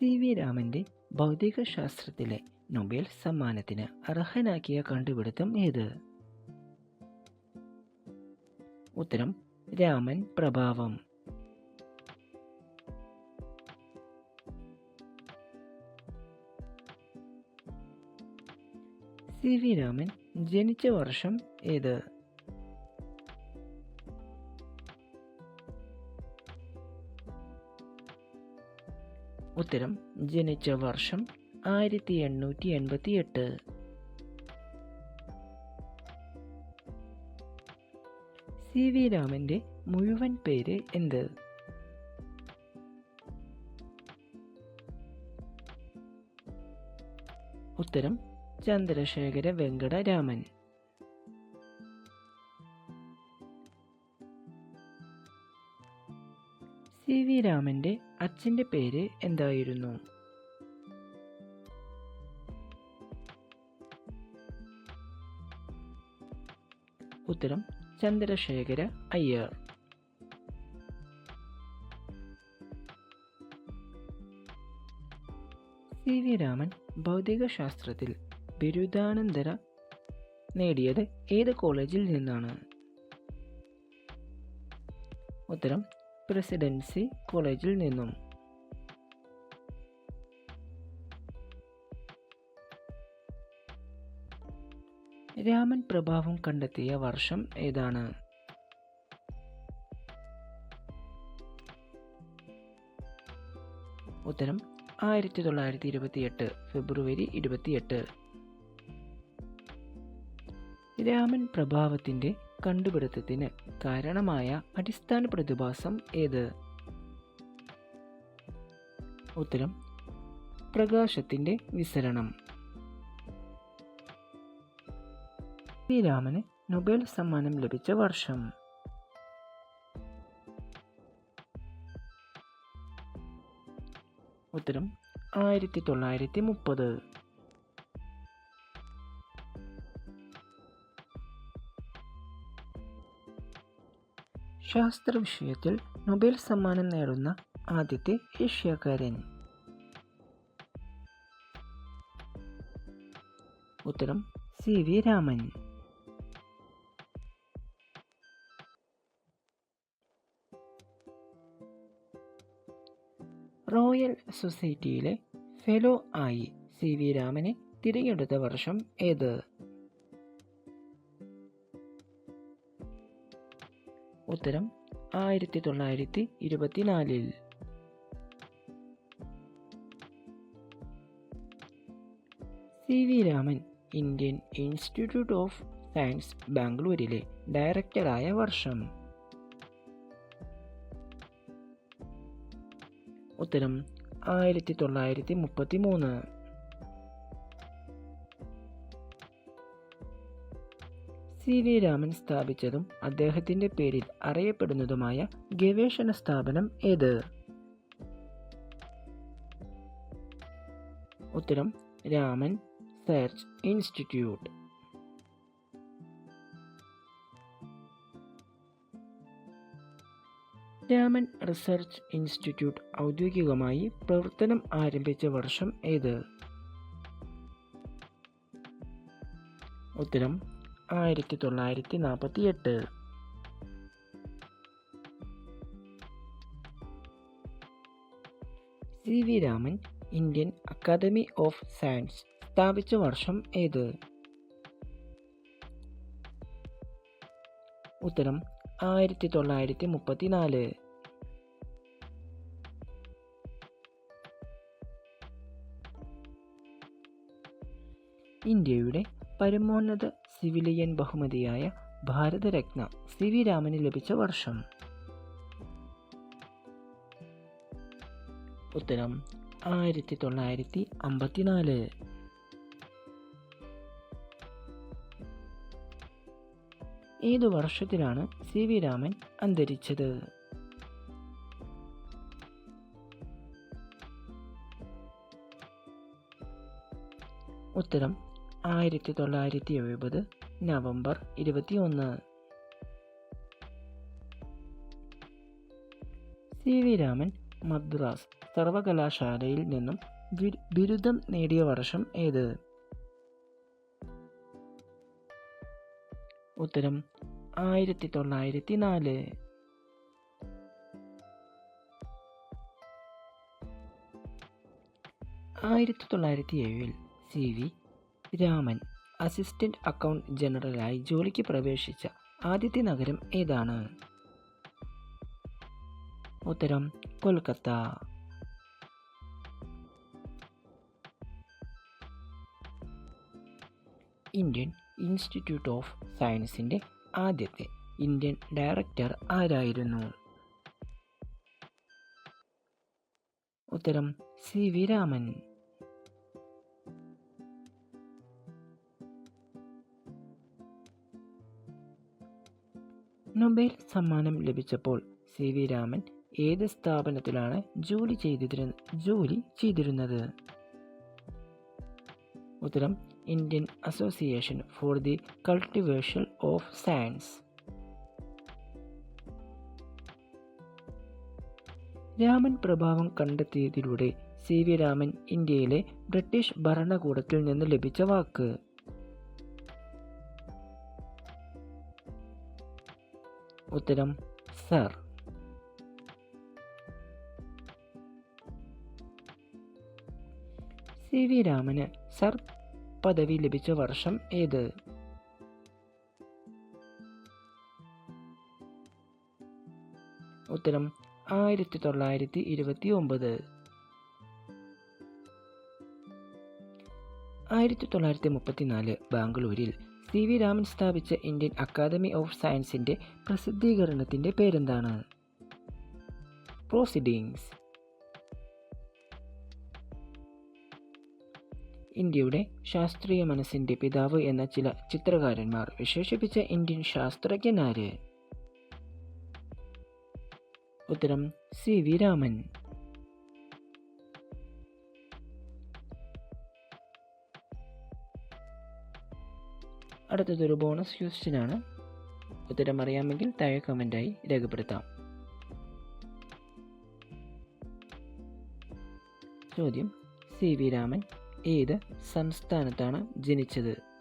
C V രാമന്റെ ഭൗതികശാസ്ത്രത്തിലെ Nobel സമ്മാനത്തിന് അർഹനാക്കിയ കണ്ടുപിടുത്തം ഏത്? ഉത്തരം രാമൻ പ്രഭാവം. സി വി രാമൻ ജനിച്ച വർഷം ഏത്? ഉത്തരം ജനിച്ച വർഷം ആയിരത്തി എണ്ണൂറ്റി എൺപത്തി എട്ട് സി വി രാമന്റെ മുഴുവൻ പേര് എന്ത്? ഉത്തരം ചന്ദ്രശേഖര വെങ്കട രാമൻ സി വി രാമന്റെ അച്ഛന്റെ പേര് എന്തായിരുന്നു? ഉത്തരം ചന്ദ്രശേഖര അയ്യർ. സി വി രാമൻ ഭൗതികശാസ്ത്രത്തിൽ ബിരുദാനന്തര നേടിയത് ഏത് കോളേജിൽ നിന്നാണ്? ഉത്തരം പ്രസിഡൻസി കോളേജിൽ നിന്നും. രാമൻ പ്രഭാവം കണ്ടെത്തിയ വർഷം ഏതാണ്? ഉത്തരം ആയിരത്തി തൊള്ളായിരത്തി ഇരുപത്തിയെട്ട് ഫെബ്രുവരി ഇരുപത്തിയെട്ട്. രാമൻ പ്രഭാവത്തിന്റെ കണ്ടുപിടുത്തത്തിന് കാരണമായ അടിസ്ഥാന പ്രതിഭാസം ഏത്? ഉത്തരം പ്രകാശത്തിന്റെ വിസരണം. ശ്രീരാമന് നൊബേൽ സമ്മാനം ലഭിച്ച വർഷം. ഉത്തരം ആയിരത്തി തൊള്ളായിരത്തി മുപ്പത് ശാസ്ത്ര വിഷയത്തിൽ നൊബേൽ സമ്മാനം നേടുന്ന ആദ്യത്തെ ഏഷ്യക്കാരൻ. ഉത്തരം സി വി രാമൻ. റോയൽ സൊസൈറ്റിയിലെ ഫെലോ ആയി സി വി രാമനെ തിരഞ്ഞെടുത്ത വർഷം ഏത്? ഉത്തരം ആയിരത്തി തൊള്ളായിരത്തി ഇരുപത്തിനാലിൽ. C V Raman Indian institute of science ബാംഗ്ലൂരിലെ ഡയറക്ടറായ വർഷം. ഉത്തരം ആയിരത്തി തൊള്ളായിരത്തി മുപ്പത്തി മൂന്ന് സി വി രാമൻ സ്ഥാപിച്ചതും അദ്ദേഹത്തിന്റെ പേരിൽ അറിയപ്പെടുന്നതുമായ ഗവേഷണ സ്ഥാപനം ഏത്? ഉത്തരം Raman search institute. Raman research institute ഔദ്യോഗികമായി പ്രവർത്തനം ആരംഭിച്ച വർഷം ഏത്? ഉത്തരം ആയിരത്തി തൊള്ളായിരത്തി നാൽപ്പത്തി എട്ട് C V Raman Indian academy of science സ്ഥാപിച്ച വർഷം ഏത്? ഉത്തരം ആയിരത്തി തൊള്ളായിരത്തി മുപ്പത്തിനാല് ഇന്ത്യയുടെ പരമോന്നത സിവിലിയൻ ബഹുമതിയായ ഭാരതരത്ന സി വി രാമന് ലഭിച്ച വർഷം. ഉത്തരം ആയിരത്തി തൊള്ളായിരത്തി അമ്പത്തിനാല് ഏതു വർഷത്തിലാണ് സി വി രാമൻ അന്തരിച്ചത്? ഉത്തരം ആയിരത്തി തൊള്ളായിരത്തി എഴുപത് നവംബർ ഇരുപത്തിയൊന്ന്. സി വി രാമൻ മദ്രാസ് സർവകലാശാലയിൽ നിന്നും ബിരുദം നേടിയ വർഷം ഏത്? ഉത്തരം ആയിരത്തി തൊള്ളായിരത്തി നാല് ആയിരത്തി തൊള്ളായിരത്തി ഏഴിൽ C V Raman assistant account ജനറലായി ജോലിക്ക് പ്രവേശിച്ച ആദ്യത്തെ നഗരം ഏതാണ്? ഉത്തരം കൊൽക്കത്ത. ഇന്ത്യൻ ഇൻസ്റ്റിറ്റ്യൂട്ട് ഓഫ് സയൻസിന്റെ ആദ്യത്തെ ഇന്ത്യൻ ഡയറക്ടർ ആരായിരുന്നു? ഉത്തരം സി വി രാമൻ. നൊബേൽ സമ്മാനം ലഭിച്ചപ്പോൾ സി വി രാമൻ ഏത് സ്ഥാപനത്തിലാണ് ജോലി ചെയ്തിരുന്ന ജോലി ചെയ്തിരുന്നത്? ഉത്തരം Indian association for the cultivation of science. Raman പ്രഭാവം കണ്ടെത്തിയതിലൂടെ സി വി രാമൻ ഇന്ത്യയിലെ ബ്രിട്ടീഷ് ഭരണകൂടത്തിൽ നിന്ന് ലഭിച്ച വാക്ക്. ഉത്തരം സർ. സി. വി. രാമന് സർ പദവി ലഭിച്ച വർഷം ഏത്? ഉത്തരം ആയിരത്തി തൊള്ളായിരത്തി ഇരുപത്തി ഒമ്പത് ആയിരത്തി തൊള്ളായിരത്തി മുപ്പത്തിനാല് ബാംഗ്ലൂരിൽ സി വി രാമൻ സ്ഥാപിച്ച ഇന്ത്യൻ അക്കാദമി ഓഫ് സയൻസിന്റെ പ്രസിദ്ധീകരണത്തിന്റെ പേരെന്താണ്? പ്രോസിഡിങ്സ്. ഇന്ത്യയുടെ ശാസ്ത്രീയ മനസ്സിന്റെ പിതാവ് എന്ന ചില ചിത്രകാരന്മാർ വിശേഷിപ്പിച്ച ഇന്ത്യൻ ശാസ്ത്രജ്ഞനാര് ഉത്തരം സി വി രാമൻ. അടുത്തതൊരു ബോണസ് ക്വസ്റ്റ്യനാണ് ഉത്തരം അറിയാമെങ്കിൽ താഴെ കമന്റായി രേഖപ്പെടുത്താം. ചോദ്യം. സി വി രാമൻ ഏത് സംസ്ഥാനത്താണ് ജനിച്ചത്?